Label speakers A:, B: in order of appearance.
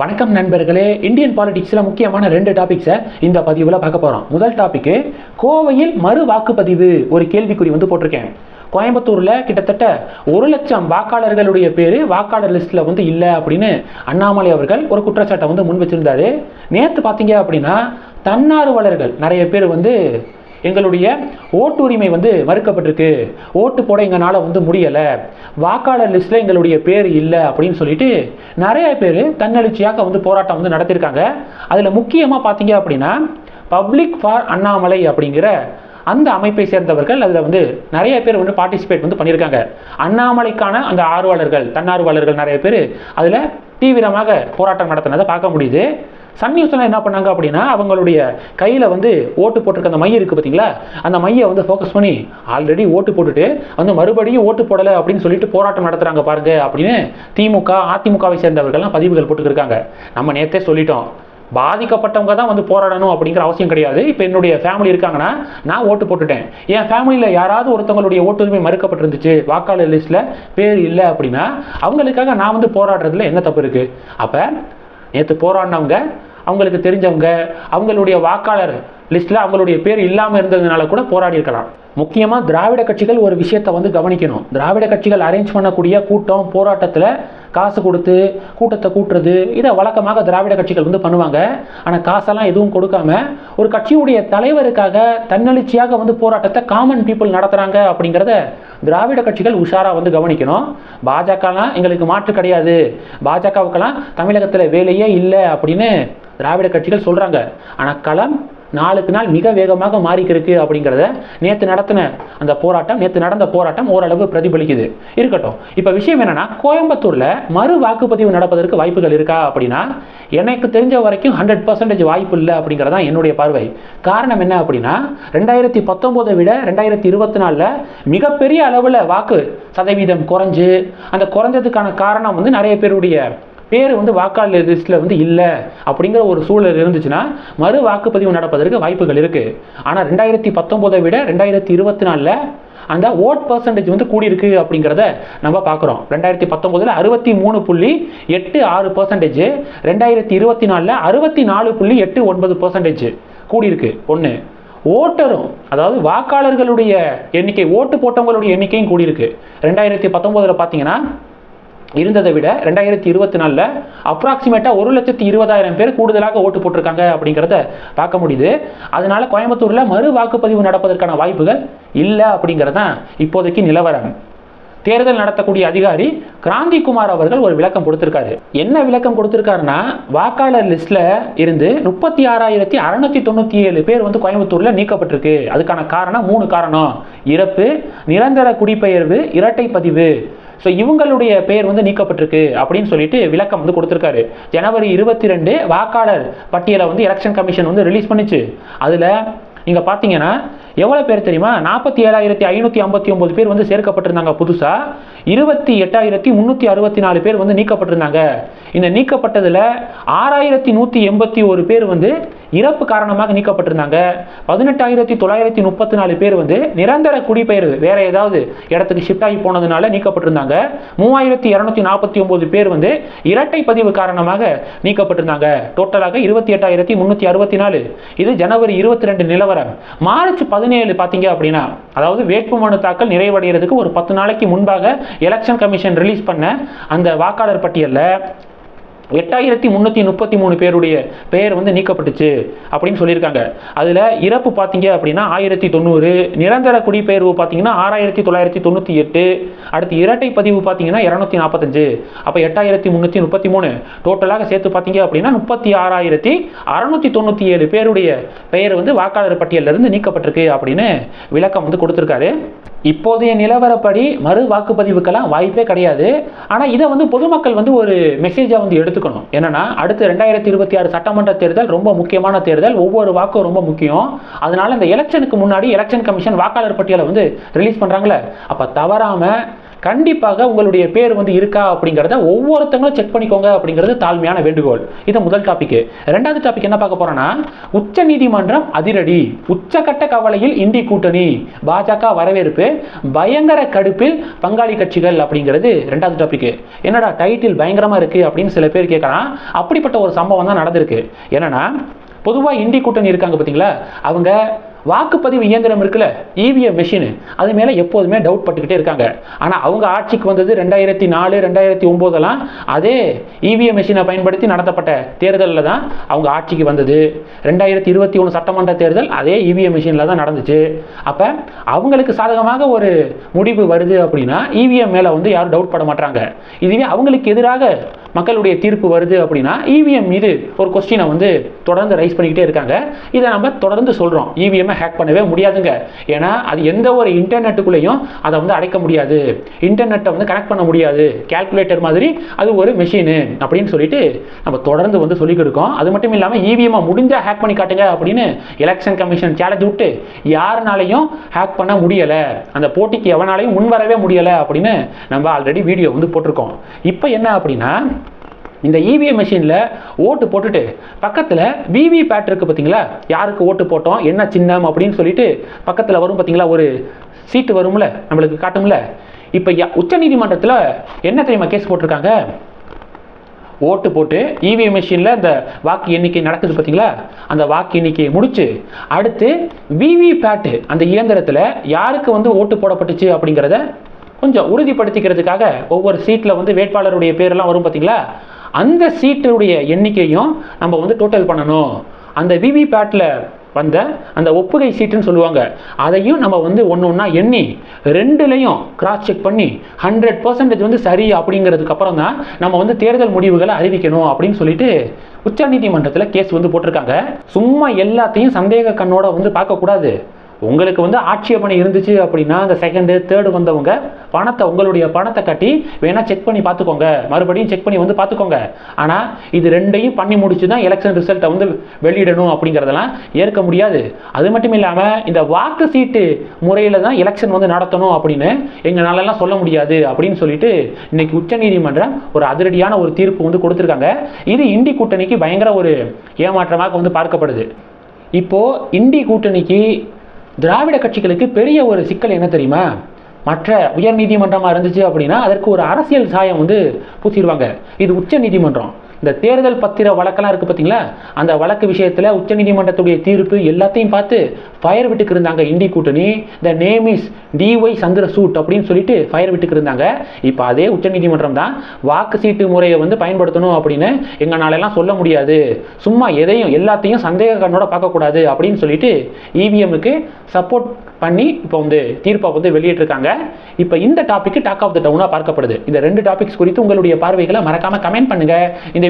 A: வணக்கம் நண்பர்களே. இந்தியன் பாலிடிக்ஸில் முக்கியமான ரெண்டு டாபிக்ஸை இந்த பதிவில் பார்க்க போகிறோம் முதல் டாபிக்கு கோவையில் மறு வாக்குப்பதிவு ஒரு கேள்விக்குறி வந்து போட்டிருக்கேன். கோயம்புத்தூரில் கிட்டத்தட்ட ஒரு லட்சம் வாக்காளர்களுடைய பேர் வாக்காளர் லிஸ்ட்டில் வந்து இல்லை அப்படின்னு அண்ணாமலை அவர்கள் ஒரு குற்றச்சாட்டை வந்து முன் வச்சிருந்தாரு. நேற்று பார்த்தீங்க அப்படின்னா தன்னார்வலர்கள் நிறைய பேர் வந்து எங்களுடைய ஓட்டுரிமை வந்து மறுக்கப்பட்டிருக்கு. ஓட்டு போட எங்களால் வந்து முடியலை. வாக்காளர் லிஸ்ட்டில் எங்களுடைய பேர் இல்லை அப்படின்னு சொல்லிட்டு நிறைய பேர் தன்னெழுச்சியாக வந்து போராட்டம் வந்து நடத்தியிருக்காங்க. அதில் முக்கியமாக பார்த்தீங்க அப்படின்னா பப்ளிக் ஃபார் அண்ணாமலை அப்படிங்கிற அந்த அமைப்பை சேர்ந்தவர்கள் அதில் வந்து நிறைய பேர் வந்து பார்ட்டிசிபேட் வந்து பண்ணியிருக்காங்க. அண்ணாமலைக்கான அந்த ஆர்வலர்கள் தன்னார்வலர்கள் நிறைய பேர் அதில் தீவிரமாக போராட்டம் நடத்தினதை பார்க்க முடியுது. சன் நியூஸ்லாம் என்ன பண்ணாங்க அப்படின்னா அவங்களுடைய கையில் வந்து ஓட்டு போட்டிருக்க அந்த மைய இருக்குது பார்த்தீங்களா? அந்த மையை வந்து ஃபோக்கஸ் பண்ணி ஆல்ரெடி ஓட்டு போட்டுட்டு வந்து மறுபடியும் ஓட்டு போடலை அப்படின்னு சொல்லிட்டு போராட்டம் நடத்துகிறாங்க பாருங்க அப்படின்னு திமுக அதிமுகவை சேர்ந்தவர்கள்லாம் பதிவுகள் போட்டுக்கிருக்காங்க. நம்ம நேற்றே சொல்லிட்டோம். பாதிக்கப்பட்டவங்க தான் வந்து போராடணும் அப்படிங்கிற அவசியம் கிடையாது. இப்போ என்னுடைய ஃபேமிலி இருக்காங்கன்னா நான் ஓட்டு போட்டுட்டேன். என் ஃபேமிலியில் யாராவது ஒருத்தவங்களுடைய ஓட்டுரிமை மறுக்கப்பட்டிருந்துச்சு வாக்காளர் லிஸ்ட்டில் பேர் இல்லை அப்படின்னா அவங்களுக்காக நான் வந்து போராடுறதுல என்ன தப்பு இருக்குது அப்போ நேற்று போராடினவங்க அவங்களுக்கு தெரிஞ்சவங்க அவங்களுடைய வாக்காளர் லிஸ்ட்டில் அவங்களுடைய பேர் இல்லாமல் இருந்ததுனால கூட போராடி இருக்கலாம். முக்கியமாக திராவிட கட்சிகள் ஒரு விஷயத்தை வந்து கவனிக்கணும். திராவிட கட்சிகள் அரேஞ்ச் பண்ணக்கூடிய கூட்டம் போராட்டத்தில் காசு கொடுத்து கூட்டத்தை கூட்டுறது இதை வழக்கமாக திராவிட கட்சிகள் வந்து பண்ணுவாங்க. ஆனால் காசெல்லாம் எதுவும் கொடுக்காம ஒரு கட்சியுடைய தலைவருக்காக தன்னெழுச்சியாக வந்து போராட்டத்தை காமன் பீப்புள் நடத்துகிறாங்க அப்படிங்கிறத திராவிட கட்சிகள் உஷாராக வந்து கவனிக்கணும். பாஜகலாம் எங்களுக்கு மாற்று கிடையாது. பாஜகவுக்கெல்லாம் தமிழகத்தில் வேலையே இல்லை அப்படின்னு திராவிட கட்சிகள் சொல்கிறாங்க ஆனால் களம் நாளுக்கு நாள் மிக வேகமாக மாறிக்கிருக்கு அப்படிங்கிறத நேற்று நடத்தின அந்த போராட்டம் நேற்று நடந்த போராட்டம் ஓரளவு பிரதிபலிக்குது. இருக்கட்டும். இப்போ விஷயம் என்னன்னா கோயம்புத்தூரில் மறு வாக்குப்பதிவு நடப்பதற்கு வாய்ப்புகள் இருக்கா அப்படின்னா எனக்கு தெரிஞ்ச வரைக்கும் ஹண்ட்ரட் பர்சன்டேஜ் வாய்ப்பு இல்லை அப்படிங்கிறதா தான் என்னுடைய பார்வை. காரணம் என்ன அப்படின்னா ரெண்டாயிரத்தி பத்தொம்போதை விட ரெண்டாயிரத்தி இருபத்தி நாலில் மிகப்பெரிய அளவில் வாக்கு சதவீதம் குறைஞ்சு அந்த குறைஞ்சதுக்கான காரணம் வந்து நிறைய பேருடைய பேர் வந்து வாக்காளர் லிஸ்ட்டில் வந்து இல்லை அப்படிங்கிற ஒரு சூழல் இருந்துச்சுன்னா மறு வாக்குப்பதிவு நடப்பதற்கு வாய்ப்புகள் இருக்குது ஆனால் ரெண்டாயிரத்தி பத்தொம்போதை விட ரெண்டாயிரத்தி இருபத்தி நாலில் அந்த ஓட் பர்சன்டேஜ் வந்து கூடியிருக்கு அப்படிங்கிறத நம்ம பார்க்குறோம் ரெண்டாயிரத்தி பத்தொம்போதில் அறுபத்தி மூணு புள்ளி எட்டு ஆறு பர்சன்டேஜ் ரெண்டாயிரத்தி இருபத்தி நாலில் அறுபத்தி நாலு புள்ளி எட்டு ஒன்பது பர்சன்டேஜ் கூடியிருக்கு. ஒன்று ஓட்டரும் அதாவது வாக்காளர்களுடைய எண்ணிக்கை ஓட்டு போட்டவங்களுடைய எண்ணிக்கையும் கூடியிருக்கு. ரெண்டாயிரத்தி பத்தொம்போதில் பார்த்தீங்கன்னா இருந்ததை விட ரெண்டாயிரத்தி இருபத்தி நாலில் அப்ராக்சிமேட்டாக ஒரு லட்சத்தி இருபதாயிரம் பேர் கூடுதலாக ஓட்டு போட்டிருக்காங்க அப்படிங்கிறத பார்க்க முடியுது. அதனால கோயம்புத்தூரில் மறு வாக்குப்பதிவு நடப்பதற்கான வாய்ப்புகள் இல்லை அப்படிங்கிறதான் இப்போதைக்கு நிலவரம். தேர்தல் நடத்தக்கூடிய அதிகாரி கிராந்திகுமார் அவர்கள் ஒரு விளக்கம் கொடுத்திருக்காரு. என்ன விளக்கம் கொடுத்திருக்காருன்னா வாக்காளர் லிஸ்ட்ல இருந்து முப்பத்தி ஆறாயிரத்தி அறுநூத்தி தொண்ணூத்தி ஏழு பேர் வந்து கோயம்புத்தூர்ல நீக்கப்பட்டிருக்கு. அதுக்கான காரணம் மூணு காரணம். இறப்பு நிரந்தர குடிபெயர்வு இரட்டை பதிவு. ஸோ இவங்களுடைய பெயர் வந்து நீக்கப்பட்டிருக்கு அப்படின்னு சொல்லிட்டு விளக்கம் வந்து கொடுத்துருக்காரு. ஜனவரி இருபத்தி ரெண்டு வாக்காளர் பட்டியலை வந்து எலெக்ஷன் கமிஷன் வந்து ரிலீஸ் பண்ணிச்சு. அதில் நீங்கள் பார்த்தீங்கன்னா எவ்வளோ பேர் தெரியுமா? நாற்பத்தி ஏழாயிரத்தி ஐநூற்றி ஐம்பத்தி ஒம்பது பேர் வந்து சேர்க்கப்பட்டிருந்தாங்க புதுசாக இருபத்தி எட்டாயிரத்தி முந்நூற்றி அறுபத்தி நாலு பேர் வந்து நீக்கப்பட்டிருந்தாங்க. இந்த நீக்கப்பட்டதில் ஆறாயிரத்தி நூற்றி எண்பத்தி ஒரு பேர் வந்து இறப்பு காரணமாக நீக்கப்பட்டிருந்தாங்க. பதினெட்டாயிரத்தி தொள்ளாயிரத்தி முப்பத்தி நாலு பேர் வந்து நிரந்தர குடிபெயர்வு வேற ஏதாவது இடத்துக்கு ஷிஃப்ட் ஆகி போனதுனால நீக்கப்பட்டிருந்தாங்க. மூவாயிரத்தி இரநூத்தி நாற்பத்தி ஒன்பது பேர் வந்து இரட்டை பதிவு காரணமாக நீக்கப்பட்டிருந்தாங்க. டோட்டலாக இருபத்தி எட்டாயிரத்தி முந்நூற்றி அறுபத்தி நாலு. இது ஜனவரி இருபத்தி ரெண்டு நிலவரம். மார்ச் பதினேழு பார்த்தீங்க அப்படின்னா அதாவது வேட்புமனு தாக்கல் நிறைவடைகிறதுக்கு ஒரு பத்து நாளைக்கு முன்பாக எலெக்ஷன் கமிஷன் ரிலீஸ் பண்ண அந்த வாக்காளர் பட்டியலில் எட்டாயிரத்தி முந்நூற்றி முப்பத்தி மூணு பேருடைய பெயர் வந்து நீக்கப்பட்டுச்சு அப்படின்னு சொல்லியிருக்காங்க. அதில் இறப்பு பார்த்தீங்க அப்படின்னா ஆயிரத்தி தொண்ணூறு நிரந்தர குடிபெயர்வு பார்த்தீங்கன்னா ஆறாயிரத்தி தொள்ளாயிரத்தி தொண்ணூற்றி எட்டு அடுத்து இரட்டை பதிவு பார்த்தீங்கன்னா இரநூத்தி நாற்பத்தஞ்சு அப்போ எட்டாயிரத்தி முந்நூற்றி முப்பத்தி மூணு. டோட்டலாக சேர்த்து பார்த்தீங்க அப்படின்னா முப்பத்தி ஆறாயிரத்தி அறநூற்றி தொண்ணூற்றி ஏழு பேருடைய பெயர் வந்து வாக்காளர் பட்டியலிருந்து நீக்கப்பட்டிருக்கு அப்படின்னு விளக்கம் வந்து கொடுத்துருக்காரு. இப்போதைய நிலவரப்படி மறு வாக்குப்பதிவுக்கெல்லாம் வாய்ப்பே கிடையாது. ஆனால் இதை வந்து பொதுமக்கள் வந்து ஒரு மெசேஜாக வந்து எடுத்துக்கணும். என்னன்னா அடுத்து ரெண்டாயிரத்தி இருபத்தி ஆறு சட்டமன்ற தேர்தல் ரொம்ப முக்கியமான தேர்தல். ஒவ்வொரு வாக்கும் ரொம்ப முக்கியம். அதனால இந்த எலெக்ஷனுக்கு முன்னாடி எலெக்ஷன் கமிஷன் வாக்காளர் பட்டியலை வந்து ரிலீஸ் பண்ணுறாங்களே அப்போ தவறாமல் கண்டிப்பாக உங்களுடைய பேர் வந்து இருக்கா அப்படிங்கிறத ஒவ்வொருத்தங்களும் செக் பண்ணிக்கோங்க அப்படிங்கிறது தாழ்மையான வேண்டுகோள். இது முதல் டாபிக் ரெண்டாவது டாபிக் என்ன பார்க்க போறோம்னா உச்ச நீதிமன்றம் அதிரடி. உச்சகட்ட கவலையில் இந்தி கூட்டணி. பாஜக வரவேற்பு. பயங்கர கடுப்பில் பங்காளி கட்சிகள் அப்படிங்கிறது ரெண்டாவது டாபிக் என்னடா டைட்டில் பயங்கரமா இருக்கு அப்படின்னு சில பேர் கேட்கலாம் அப்படிப்பட்ட ஒரு சம்பவம் தான் நடந்திருக்கு. என்னன்னா பொதுவாக இந்தி கூட்டணி இருக்காங்க பார்த்தீங்களா? அவங்க வாக்குப்பதிவு இயந்திரம் இருக்குல்ல இவிஎம் மிஷினு அது மேலே எப்போதுமே டவுட் பட்டுக்கிட்டே இருக்காங்க. ஆனால் அவங்க ஆட்சிக்கு வந்தது ரெண்டாயிரத்தி நாலு ரெண்டாயிரத்தி ஒம்போதெல்லாம் அதே இவிஎம் மிஷினை பயன்படுத்தி நடத்தப்பட்ட தேர்தலில் தான் அவங்க ஆட்சிக்கு வந்தது. ரெண்டாயிரத்தி இருபத்தி ஒன்று சட்டமன்ற தேர்தல் அதே இவிஎம் மிஷினில் தான் நடந்துச்சு. அப்போ அவங்களுக்கு சாதகமாக ஒரு முடிவு வருது அப்படின்னா இவிஎம் மேலே வந்து யாரும் டவுட் பட மாட்டாங்க இதுவே அவங்களுக்கு எதிராக மக்களுடைய தீர்ப்பு வருது அப்படின்னா இவிஎம் மீது ஒரு கொஸ்டினை வந்து தொடர்ந்து ரைஸ் பண்ணிக்கிட்டே இருக்காங்க. இதை நம்ம தொடர்ந்து சொல்கிறோம் இவிஎம்மை ஹேக் பண்ணவே முடியாதுங்க. ஏன்னா அது எந்த ஒரு இன்டர்நெட்டுக்குள்ளேயும் அதை வந்து அடைக்க முடியாது. இன்டர்நெட்டை வந்து கனெக்ட் பண்ண முடியாது. கால்குலேட்டர் மாதிரி அது ஒரு மெஷினு அப்படின்னு சொல்லிட்டு நம்ம தொடர்ந்து வந்து சொல்லிக்கிட்டு இருக்கோம். அது மட்டும் இல்லாமல் இவிஎம்மை முடிஞ்சால் ஹேக் பண்ணி காட்டுங்க அப்படின்னு எலெக்ஷன் கமிஷன் சேலஞ்ச் விட்டு யாருனாலையும் ஹேக் பண்ண முடியலை. அந்த போட்டிக்கு எவனாலையும் முன் வரவே முடியலை அப்படின்னு நம்ம ஆல்ரெடி வீடியோ வந்து போட்டிருக்கோம். இப்போ என்ன அப்படின்னா இந்த இவிஎம் மிஷினில் ஓட்டு போட்டுட்டு பக்கத்தில் விவி பேட் இருக்குது பார்த்தீங்களா யாருக்கு ஓட்டு போட்டோம்? என்ன சின்னம் அப்படின்னு சொல்லிட்டு பக்கத்தில் வரும் பார்த்தீங்களா ஒரு சீட்டு வரும்ல? நம்மளுக்கு காட்டும்ல? இப்போ உச்ச நீதிமன்றத்தில் என்ன தெரியுமா கேஸ் போட்டிருக்காங்க? ஓட்டு போட்டு இவிஎம் மிஷினில் இந்த வாக்கு எண்ணிக்கை நடக்குது பார்த்தீங்களா அந்த வாக்கு எண்ணிக்கையை முடிச்சு அடுத்து விவி பேட்டு அந்த இயந்திரத்தில் யாருக்கு வந்து ஓட்டு போடப்பட்டுச்சு அப்படிங்கிறத கொஞ்சம் உறுதிப்படுத்திக்கிறதுக்காக ஒவ்வொரு சீட்டில் வந்து வேட்பாளருடைய பேரெல்லாம் வரும் பார்த்தீங்களா அந்த சீட்டுடைய எண்ணிக்கையும் நம்ம வந்து டோட்டல் பண்ணணும். அந்த விவி பேட்டில் வந்த அந்த ஒப்புகை சீட்டுன்னு சொல்லுவாங்க. அதையும் நம்ம வந்து ஒன்று ஒன்றா எண்ணி ரெண்டுலேயும் கிராஸ் செக் பண்ணி ஹண்ட்ரட் பர்சன்டேஜ் வந்து சரி அப்படிங்கிறதுக்கு அப்புறம் தான் நம்ம வந்து தேர்தல் முடிவுகளை அறிவிக்கணும் அப்படின்னு சொல்லிட்டு உச்சநீதிமன்றத்தில் கேஸ் வந்து போட்டிருக்காங்க. சும்மா எல்லாத்தையும் சந்தேக கண்ணோட வந்து பார்க்கக்கூடாது. உங்களுக்கு வந்து ஆட்சேபனை இருந்துச்சு அப்படின்னா அந்த செகண்டு தேர்டு வந்தவங்க பணத்தை உங்களுடைய பணத்தை கட்டி வேணால் செக் பண்ணி பார்த்துக்கோங்க. மறுபடியும் செக் பண்ணி வந்து பார்த்துக்கோங்க. ஆனால் இது ரெண்டையும் பண்ணி முடிச்சு தான் எலெக்ஷன் ரிசல்ட்டை வந்து வெளியிடணும் அப்படிங்கிறதெல்லாம் ஏற்க முடியாது. அது மட்டும் இல்லாமல் இந்த வாக்கு சீட்டு முறையில் தான் எலெக்ஷன் வந்து நடத்தணும் அப்படின்னு எங்களாலலாம் சொல்ல முடியாது அப்படின்னு சொல்லிட்டு இன்னைக்கு உச்சநீதிமன்றம் ஒரு அதிரடியான ஒரு தீர்ப்பு வந்து கொடுத்துருக்காங்க. இது இண்டி கூட்டணிக்கு பயங்கர ஒரு ஏமாற்றமாக வந்து பார்க்கப்படுது. இப்போது இண்டி கூட்டணிக்கு திராவிட கட்சிகளுக்கு பெரிய ஒரு சிக்கல் என்ன தெரியுமா? மற்ற உயர் நீதிமன்றமாக இருந்துச்சு அப்படின்னா அதற்கு ஒரு அரசியல் சாயம் வந்து பூசிடுவாங்க. இது உச்ச நீதிமன்றம். இந்த தேர்தல் பத்திர வழக்கெல்லாம் இருக்குது பார்த்தீங்களா அந்த வழக்கு விஷயத்தில் உச்சநீதிமன்றத்துடைய தீர்ப்பு எல்லாத்தையும் பார்த்து ஃபயர் விட்டுக்கு இருந்தாங்க இண்டி கூட்டணி. The name is D Y Chandrachud அப்படின்னு சொல்லிட்டு ஃபயர் விட்டுக்கு இருந்தாங்க. இப்போ அதே உச்சநீதிமன்றம் தான் வாக்கு சீட்டு முறையை வந்து பயன்படுத்தணும் அப்படின்னு எங்களாலெல்லாம் சொல்ல முடியாது. சும்மா எதையும் எல்லாத்தையும் சந்தேக கண்ணோட பார்க்கக்கூடாது அப்படின்னு சொல்லிட்டு இவிஎம்முக்கு சப்போர்ட் பண்ணி இப்போ வந்து தீர்ப்பை வந்து வெளியிட்டிருக்காங்க. இப்போ இந்த டாபிக் டாக் ஆஃப் த டவுனாக பார்க்கப்படுது. இந்த ரெண்டு டாபிக்ஸ் குறித்து உங்களுடைய பார்வைகளை மறக்காம கமெண்ட் பண்ணுங்க. இந்த